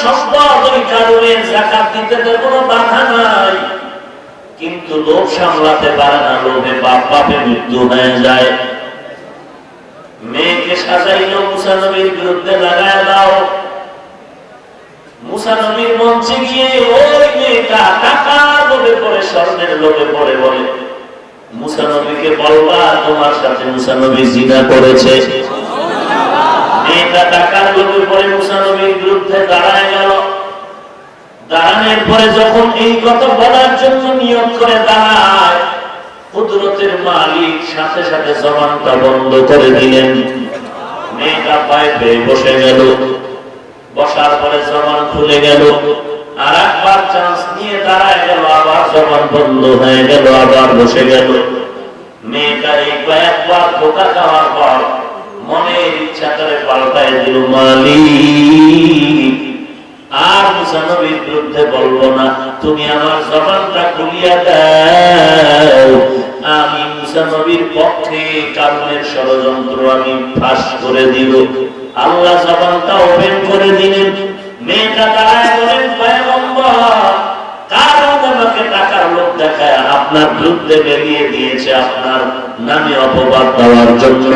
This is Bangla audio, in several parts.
সম্পদ কারণে জাকাত দিতে তো কোনো বাধা নাই। কিন্তু লোভ সামলাতে পারে না, লোভে বাপ বাপে মৃত্যু হয়ে যায়। মেয়েকে সাজাইল মুসানবীর বিরুদ্ধে লাগায় দাও। মুসানবীর মঞ্চে গিয়ে ওই মেয়েটা টাকা লোভে পড়ে, স্বর্ণের লোভে পড়ে বলে মুসানবীকে বলবা, তোমার সাথে মুসানবী জিনা করেছে। মেয়েটা টাকার লোভে পড়ে মুসানবীর বিরুদ্ধে দাঁড়ায় গেল। দাঁড়ানোর পরে যখন এই কথা বলার জন্য নিয়োগ করে দাঁড়ায়, কুদরতের মালিক সাথে সাথে জবানটা বন্ধ করে দিলেন। মেয়েটা পেয়ে বসে গেল। বসার পরে জবান খুলে গেল। আর একবার চান্স নিয়ে দাঁড়ায় গেল, আবার জবান বন্ধ হয়ে গেল, আবার বসে গেল। মেয়েটা এই কয়েকবার ধোকা খাওয়ার পর মনের ইচ্ছা করে পাল্টায় দিল মালিক। আর মুসানবীর বিরুদ্ধে বলব না, তুমি আমার জবানটা খুলিয়া দাও। আমি মুসানবীর পক্ষে কারণের ষড়যন্ত্র আমি ফাঁস করে দিব। আল্লাহ জবানটা ওপেন করে দিলেন। মেয়েটা দাঁড়ায় বলেন কারণ আমাকে টাকার লোক দেখায়? আপনার বিরুদ্ধে বেরিয়ে দিয়েছে আপনার নামে অপবাদ দেওয়ার জন্য।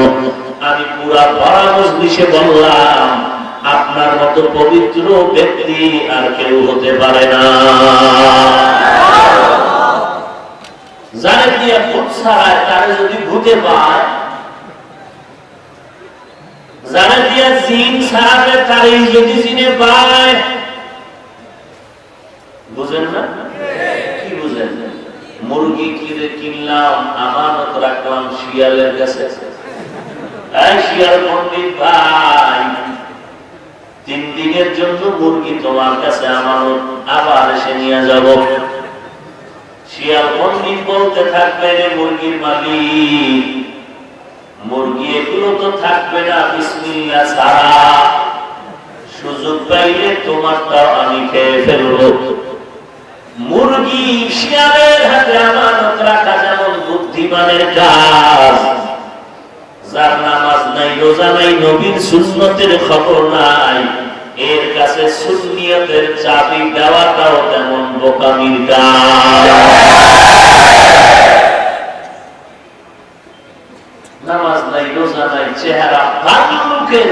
আমি পুরা পরামর্শ দিশে বললাম, আপনার মতো পবিত্র ব্যক্তি আর কেউ হতে পারে না। জানে দিয়ে ভূত ছাড়ায়, তারে যদি ভূতে পায় জানে ছাড়াবে যদি জিনে পায়। বুঝেন না? কি বুঝেন? মুরগি কিনে কিনলাম, আমানত রাখলাম শিয়ালের কাছে। পণ্ডিত ভাই, তিন দিনের জন্য মুরগি তোমার কাছে আমানত, আবার এসে নিয়ে যাব। শিয়াল পণ্ডিত বলতে থাকবে রে মুরগির মালিক, মুরগি এগুলো তো থাকবে না বিসমিল্লা ছাড়া। সুযোগ পাইলে তোমারটাও আমি খেয়ে ফেলব। মুরগি শিয়ালের হাতে আমানত রাখা যেমন বুদ্ধিমানের কাজ যার নামাজ নাই, রোজা নাই, নবীর সুন্নতের খবর নাই। এর কাছে সুন্নিয়তের চাবি দেওয়াটাও তেমন বোকামির কাজ। নামাজ নাই, রোজা নাই, চেহারা ভাল্লুকের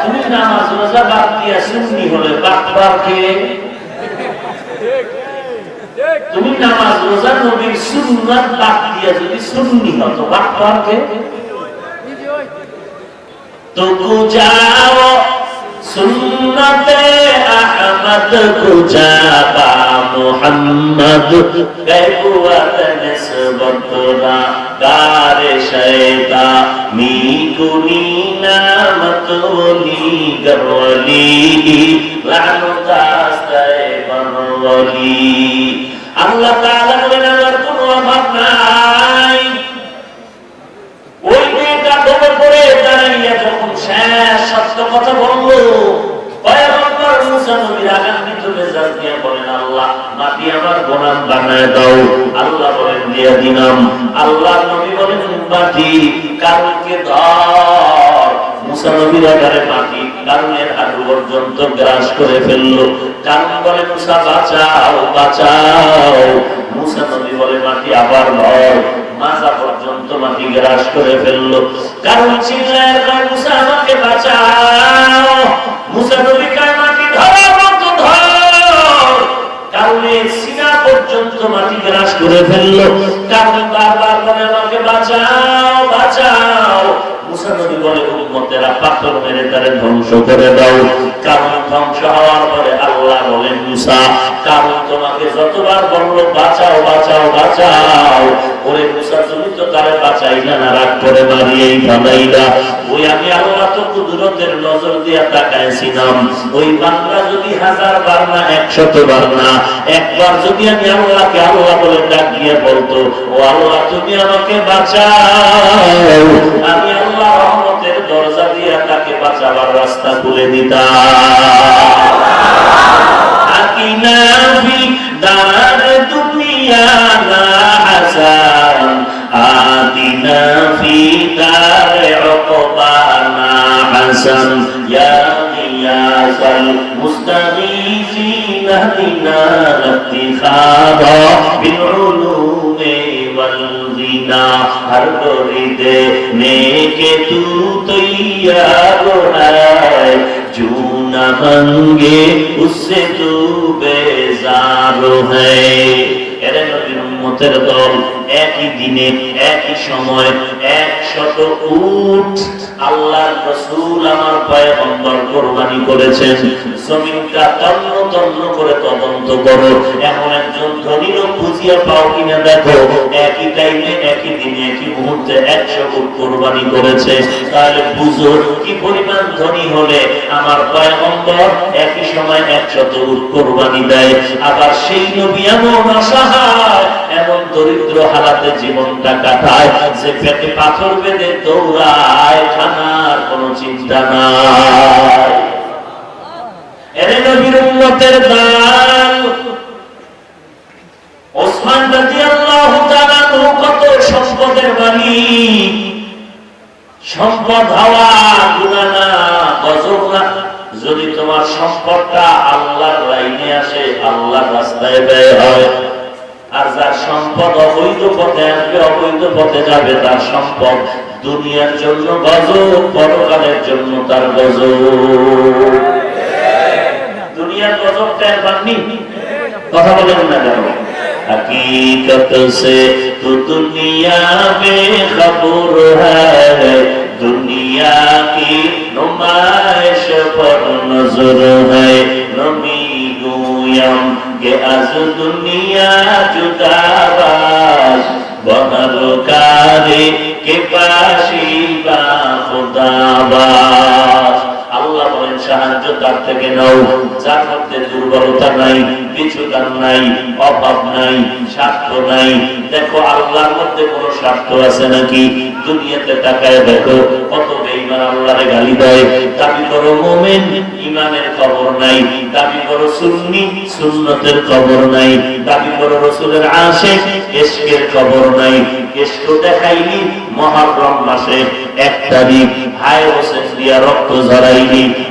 তুমি নামাজ, রোজা বাদ দিয়া সুন্নি হলে তুমি নামাজ রোজা নবীর সুন্নাত বাদ দিয়া যদি সুন্নি হতো বাদ কে? তো যাও, সুন্নতে আহমদ কুজাবা মোহাম্মদ, গায়বুয়াত নিসবতরা গারে শয়তা মি কুনি নামত ওলি গরলি লানুতাস্তায় বনলি আল্লাহ তাআলা বলেন, আমার কোনো অভাব নাই। ওই মেয়েটা ডোবে পড়ে দাঁড়াইয়া যখন শেষ সত্য কথা বলল, পয়গম্বর মুসা নবীর আগান্বিত মেজাজ দিয়ে বলেন, আল্লাহ, মাটি আমার গোলাম বানায় দাও। আল্লাহ বলেন, দিয়া দিলাম। আল্লাহ নবী বলেন, মাটি কারণকে ধর? মুসা নবীর মাটি কারণের হাঁটু পর্যন্ত গ্রাস করে ফেলল। কারণ বলে, মুসা, বাঁচাও বাঁচাও। মুসা নবী বলে, মাটি আবার ধর। মাজা পর্যন্ত মাটি গ্রাস করে ফেলল। কারণ চিল্লায় মুসা, আমাকে বাঁচাও। মুসা কয়, মাটি ধরো মতো ধর। কারণে সিনা পর্যন্ত মাটি গ্রাস করে ফেলল। কারণ বারবার বলে আমাকে বাঁচাও বাঁচাও মুসা নবী বলে উম্মতেরা পাথর মেরে তারে ধ্বংস করে দাও। কারণ ধ্বংস হওয়ার পরে আল্লাহ বলেন, মুসা, কারণ তোমাকে যতবার বলল, বাঁচাও বাঁচাও বাঁচাও। ওরে মুসা, তুমি তো তারে বাঁচাইলা না, রাগ করে মারিয়েই ফালাইলা। ওই আমি আল্লাহ তো কুদরতের নজর দিয়া তাকাইছিলাম। ওই বাংলা যদি হাজার বার না, একশত বার না, একবার যদি আমি আল্লাহকে আল্লাহ বলে ডাক দিয়ে বলতো, ও আল্লাহ, তুমি আমাকে বাঁচাও। আমি আল্লাহ তাকে বাঁচাবার রাস্তা খুলে দিতাম আকিনা ফি দার দুনিয়া না হাসান আতিনা আহার করি দে নেকে তু তৈয়া গোড়ায় জুনা মঙ্গে উসে তু বেজারো হ্যায় এরা নবীর উম্মতের দল একই দিনে, একই সময়, একশত উট আল্লাহর রসুল আমার পয়গম্বর কোরবানি করেছেন। জমিনটা তন্ন তন্ন করে তদন্ত করো। এমন একজন ধনীর খুঁজিয়া পাও কিনা দেখো। একই টাইমে একই দিনে, একই মুহূর্তে একশো উট কোরবানি করেছে। তাহলে বুঝো কি পরিমাণ ধনী হলে আমার পয়গম্বর একই সময় একশত উট কোরবানি দেয়? আবার সেই নবী এমন এমন দরিদ্র জীবনটা কাটায় যে পেটে পাথর বেঁধে দৌড়ায় চিন্তা নাই। না। যদি তোমার সম্পদটা আল্লাহর লাইনে আসে, আল্লাহর রাস্তায় ব্যয় হয় আর যার সম্পদ অবৈধ পথে আসবে অবৈধ পথে যাবে তার সম্পদ দুনিয়ার জন্য গজব পরকালের জন্য তার গজব দুনিয়ার গজবটা একবার নি কথা বলেন না কেন हकीकत से तो दुनिया बेखबर है दुनिया की नुमाइश पर नजर है नमी गुयम કે આસુ દુનિયા જુદાબાજ બહરકારે કે সাহায্য তার থেকে নাও, যার মধ্যে দুর্বলতা নাই কিছু নাই অভাব নাই স্বার্থ নাই। দেখো, আল্লাহর মধ্যে কোনো স্বার্থ আছে নাকি? দুনিয়াতে তাকায় দেখো, কত বেইমান আল্লাহরে গালি দেয়। দাবি করো, মোমেন ইমানের খবর নাই। দাবি করো, সুন্নি, সুন্নতের খবর নাই। দাবি করো রসুলের এশকের খবর নাই। দেখাইনি মাসে। এক তারিখ দিয়া রক্ত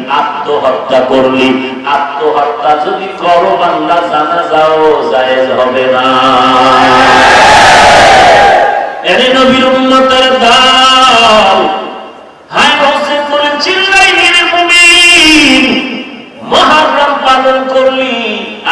আত্মহত্যা করলি। আত্মহত্যা যদি করো বাংলা জানা যাও জায়েজ হবে না। মহারম পালন করলি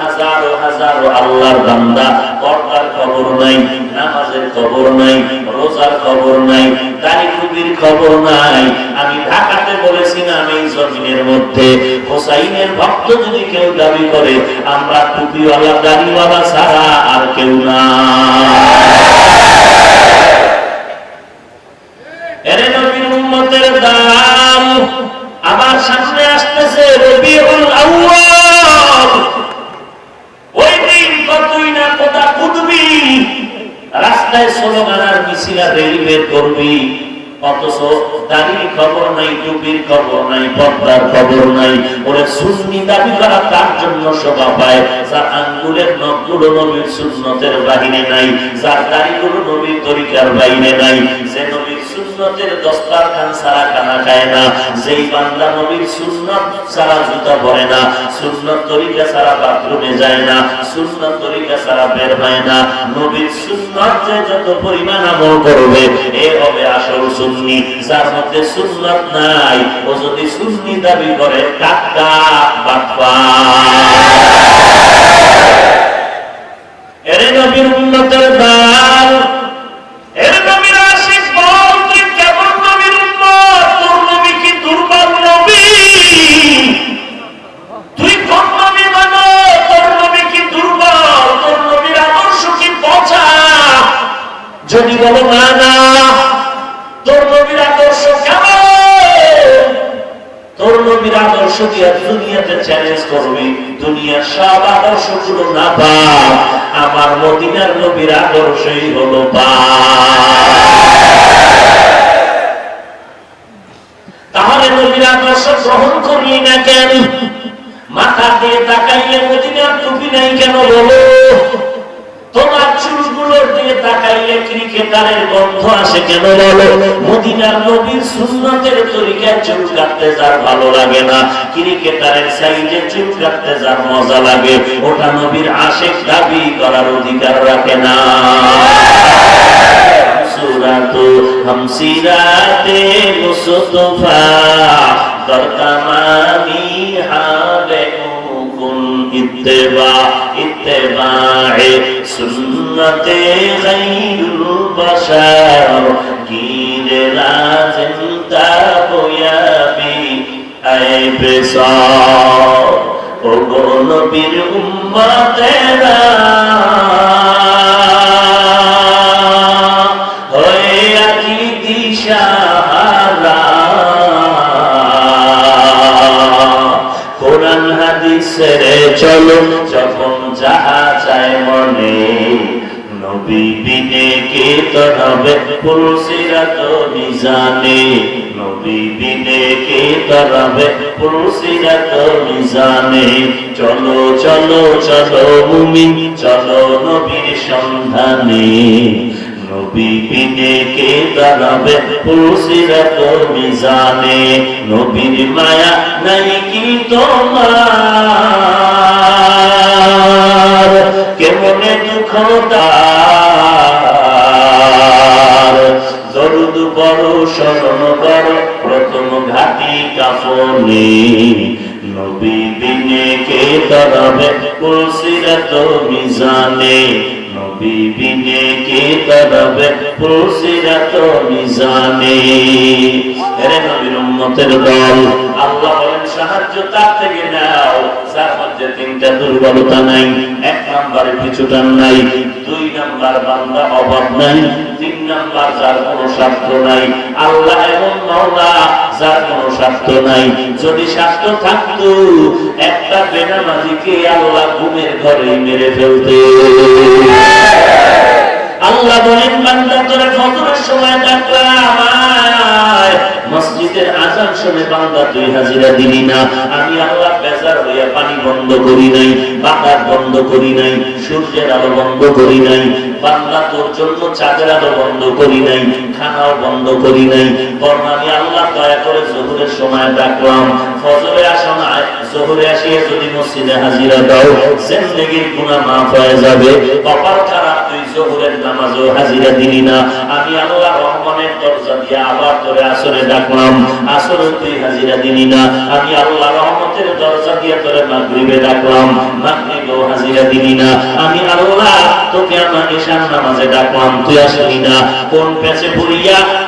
হাজারো হাজারো আল্লাহর বান্দা খবর নাই, নামাজের খবর নাই, রোজার খবর নাই খবর নাই। আমি ঢাকাতে বলেছিলাম এই জমিনের মধ্যে। হোসাইনের ভক্ত যদি কেউ দাবি করে, আমরা টুপিওয়ালা, দাড়িওয়ালা ছাড়া আর কেউ না। আমার সামনে আসতেছে রবিউল আউয়াল ওই দিন কতই না কোথা কুদবি রাস্তায় স্লোগান আর দেরি বের করবি অথচ দাড়ির খবর নাই, টুপির খবর নাই, পর্দার খবর নাই। ওরে সুন্নি দাবি করা তার জন্য শোভা পায়? যার আঙ্গুলের নখগুলো নবীর সুন্নতের বাহিনী নাই, যার দাড়িগুলো নবীর তরিকার বাইরে নাই, যে নবীর সুন্নতের দস্তারখান ছাড়া খানা খায় না। যেই বান্দা নবীর সুন্নত ছাড়া জুতা পরে না, সুন্নত তরিকা ছাড়া বাথরুমে যায় না, সুন্নত তরিকা ছাড়া বের হয় না। নবীর সুন্নত যে যত পরিমাণ আমল করবে, এ হবে আসল সুন্নি। যার মধ্যে সুন্নত নাই, ও যদি সুন্নি দাবি করে টাকা বাপ্পা এর নবীর উন্নতের দাল এর নবীর আশিক বল তুই কেমন নবীর উন্মত তোর নবী কি দুর্বল নবী তুই কোন নবী মানো তোর নবী কি দুর্বল তোর নবীর আদর্শ কি পচা যদি বলো, না না, তোর নবীর আদর্শ কেমন? তোর নবীর আদর্শ দিয়ে দুনিয়াতে চ্যালেঞ্জ করবি, দুনিয়ার সব আদর্শগুলো না পা আমার মদিনার নবীর আদর্শই হলো পা তাহলে নবীর আদর্শ গ্রহণ করলি না কেন? মাথা দিয়ে তাকাইলে মদিনার টুপি নাই কেন বলো? তোমার চুলগুলোর দিকে তাকাইলে ক্রিকেটারের গন্ধ আসে কেন বলো? মদিনার নবীর সুন্নতের তরিকায় চুল কাটতে যার ভালো লাগে না। ক্রিকেটারের সাইজে চুল কাটতে যার মজা লাগে। ওটা নবীর আশেক দাবি করার অধিকার রাখে না। সুরাত হামসিরাতে মুস্তফা দরকামানি হাবে কুন ইত্তেবা। ইত্তেবায়ে সুন্নতে গায়রুল বাশার গিরে লাজিম তাবয়াবি আই বেসার ও গো উম্মতেরা হয়ে আছি দিশাহারা কোরআন হাদিসের চলো যখন তরবে পুরুষিরাত মিজানে, নবী বিনে কে তরবে পুরুষিরাত মিজানে। চলো চলো চলো মুমিন, চলো নবীর সন্ধানে। নবী বিনে কে দাঁড়াবে পুরুষিরাত মিজানে, নবীর মায়া নাই কি তোমার? কেমনে দুঃখ তার দরুদ বড় স্মরণ বড় প্রথম ঘাটি কাফনে নবী বিনে কে দাঁড়াবে পুরুষিরাত মিজানে। নবী বিনে কে তরবে পুরসিরাত মিজানে। এরে নবীর উম্মতের দল, আল্লাহ বলেন, সাহায্য তার থেকে নাও। যদি স্বার্থ থাকতো, একটা বেনামাজিকে আল্লাহ ঘুমের ঘরে মেরে ফেলতে। আল্লাহ বলেন, বান্দা, তোরে ফজরের সময় ডাকলাম মসজিদের আজান শুনে বান্দা তুই হাজিরা দিলি না। আমি আল্লাহ বেজার হইয়া পানি বন্ধ করি নাই, বাতাস বন্ধ করি নাই, সূর্যের আলো বন্ধ করি নাই, বান্দা তোর জন্য চাঁদের আলো বন্ধ করি নাই, খানাও বন্ধ করি নাই। বরং আল্লাহ দয়া করে জোহরের সময় ডাকলাম, ফজরে আসো না, জোহরে আসিয়া যদি মসজিদে হাজিরা দাও, জিন্দেগির গুনাহ মাফ হয়ে যাবে। কপাল খারাপ, তুই জোহরের নামাজও হাজিরা দিলি না। আমি আল্লাহ রহমানের দরজা দিয়ে আবার তোরে আসরে ডাকলাম, আসরে তুই হাজিরা আমি আল্লাহ রহমতের দরজা দিয়ে তোরে মাগরিবে ডাকলাম, মাগরিবেও হাজিরা দিলি না। তোকে আমার ঈশান নামাজে ডাকলাম, তুই আসলি না। কোন প্যাচে পড়িয়া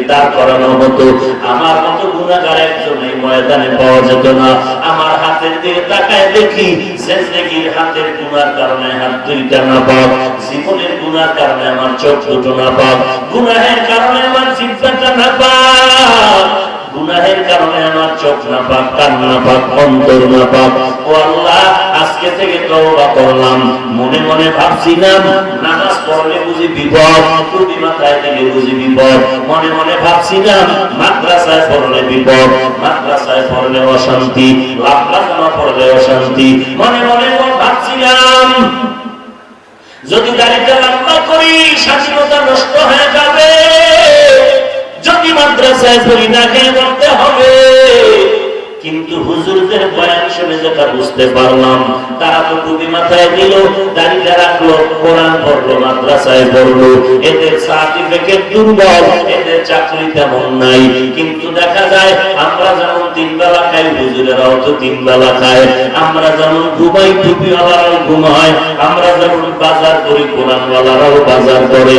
যদি করানোর মতো আমার মতো গুণাগার একজন এই ময়দানে পাওয়া যেত না। আমার হাতের দিকে তাকায় দেখি জিন্দেগির হাতের গুণার কারণে হাত দুইটা না পাক জীবনের গুণার কারণে আমার চোখ দুটো না পাক গুণাহের কারণে আমার জিব্বাটা না পাক গুনাহের কারণে আমার চোখ না পাক কান না পাক অন্তর না পাক ও আল্লাহ, আজকে থেকে তওবা করলাম। মনে মনে ভাবছিলাম, নামাজ পড়লে বুঝি বিপদ মাথায় দিলে বুঝি বিপদ। মনে মনে মাদ্রাসায় পড়লে বিপদ, মাদ্রাসায় পড়লে অশান্তি পড়লে অশান্তি। মনে মনে ভাবছিলাম, যদি লম্বা করি, স্বাধীনতা নষ্ট মাদ্রাসায় না খেয়ে হবে? কিন্তু হুজুরদের বয়ান শুনে যেটা বুঝতে পারলাম, তারা তো টুপি মাথায় দিল, দাড়িটা রাখল, কোরআন পড়ল, মাদ্রাসায় পড়ল। এদের সার্টিফিকেট দুর্বল, এদের চাকরি তেমন নাই। কিন্তু দেখা যায়, আমরা যেমন তিন বেলা খাই, হুজুরেরাও তো তিন বেলা খায়। আমরা যেমন ঘুমাই, টুপিওয়ালারাও ঘুমায়। আমরা যেমন বাজার করি, কোরআনওয়ালারাও বাজার করে।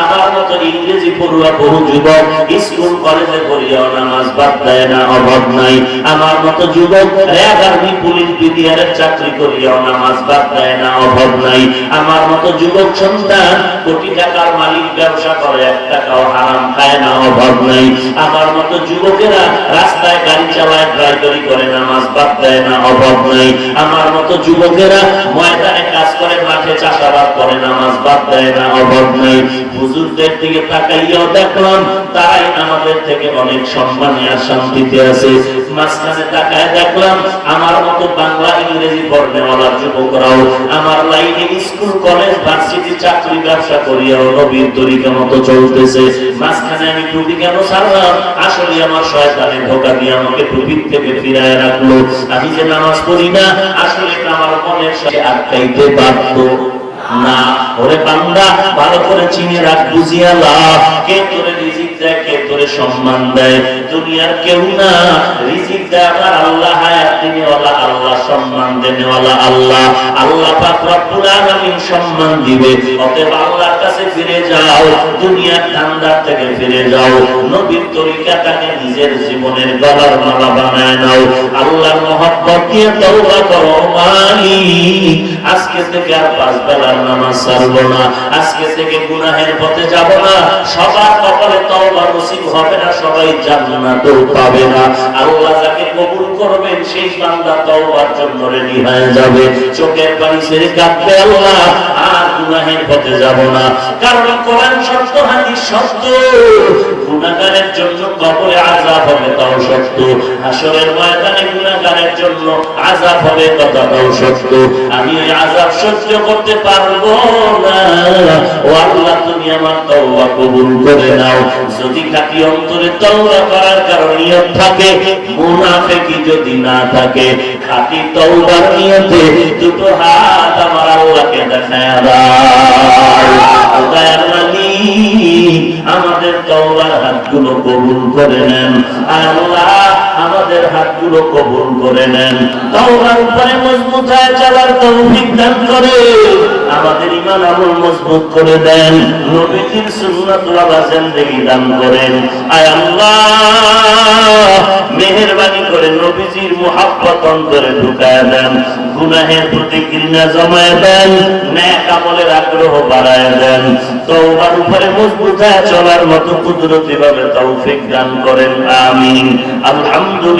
আমার মতো যুবক স্কুল আর্মি পুলিশ বিডিআরের চাকরি করিয়াও নামাজ বাদ দেয় না, অভাব নাই। আমার মতো যুবক সন্তান কোটি টাকার মালিক ব্যবসা করে, এক টাকাও হারাম খায় না, অভাব নাই। আমার মতো যুবকেরা রাস্তায় গাড়ি চালায়, ড্রাইভারি করে, নামাজ বাদ দেয় না, অভাব নাই। আমার মতো যুবকেরা ময়দানে কাজ করে, মাঠে চাষাবাদ করে, নামাজ বাদ দেয় না, অভাব নাই। হুজুরদের দিকে তাকাইয়াও দেখলাম, তারাই আমাদের থেকে অনেক সম্মানে আর শান্তিতে আছে। মাঝখানে তাকায় দেখলাম, আমার মতো বাংলা ইংরেজি পড়নেওয়ালা যুবকরাও আমার লাইনে স্কুল, কলেজ ভার্সিটি চাকরি ব্যবসা করিয়াও নবীর তরিকা মতো চলতেছে। মাঝখানে আমি টুপি কেন ছাড়লাম আসলে আমার শয়তানে ধোকা দিয়ে আমাকে টুপির থেকে ফিরায় রাখল। আমি যে নামাজ পড়ি না, আসলে আমার মনের সাথে আটকাইতে বাধ্য না। ওরে বান্দা, ভালো করে চিনে রাখ, বুঝিয়া লাভ কে তোরে দেয় কে তোরে সম্মান দেয়, দুনিয়ার কেউ না। আল্লাহ হায়াত আল্লাহ সম্মান আল্লাহ। আল্লাহ পাক রব্বুল আলামিন সম্মান দিবে। অতএব আল্লাহর কাছে ফিরে যাও, দুনিয়ার ধান্দার থেকে ফিরে যাও। নবীর তরিকাটাকে নিজের জীবনের গলার মালা বানায় নাও। আল্লাহর মহব্বত দিয়ে তওবা করো আজকে থেকে আর পাঁচ বেলার নামাজ না। আজকে থেকে গুনাহের পথে যাব না। সবার কপালে তওবা নসিব হবে না, সবাই জান্নাতও পাবে না। আল্লাহ যাকে কবুল করবেন, সেই বান্দা তওবার জন্য রেডি হয়ে যাবে। চোখের পানি ছেড়ে কাঁদবে আল্লাহ, আর গুনাহের পথে যাব না। কারণ কোরআন সত্য, হাদিস সত্য। গুনাহগারের জন্য কবরে আযাব হবে তাও সত্য। হাসরের ময়দানে গুনাহগারের জন্য আযাব হবে কথাটাও সত্য। আমি ওই আযাব সহ্য করতে পারব না। ও আল্লাহ, তুমি আমার তওবা কবুল করে নাও। যদি খাঁটি অন্তরে তওবা করার কারণ নিয়ত থাকে, মুনাফিকি যদি না থাকে, খাঁটি তওবার নিয়তে দুটো হাত আমার আল্লাহকে দেখায় দাও। আমাদের তওবার হাতগুলো কবুল করে নেন আল্লাহ আমাদের হাতগুলো কবুল করে নেন। তওবার উপরে মজবুত হয়ে চলার তৌফিক দান করে। আমাদের ইমান আমল মজবুত করে দেন। নবীজির সুন্নাত ওয়ালা জিন্দেগি দান করেন। আয় আল্লাহ, মেহেরবানি করে নবীজির মুহাব্বত অন্তরে ঢুকায় দেন। গুনাহের প্রতি ঘৃণা জমায় দেন। ন্যাক আমলের আগ্রহ বাড়ায় দেন। তওবার উপরে মজবুত হয়ে চলার মতো কুদরতি ভাবে তৌফিক দান করেন। আমিন। আলহামদুলিল্লাহি।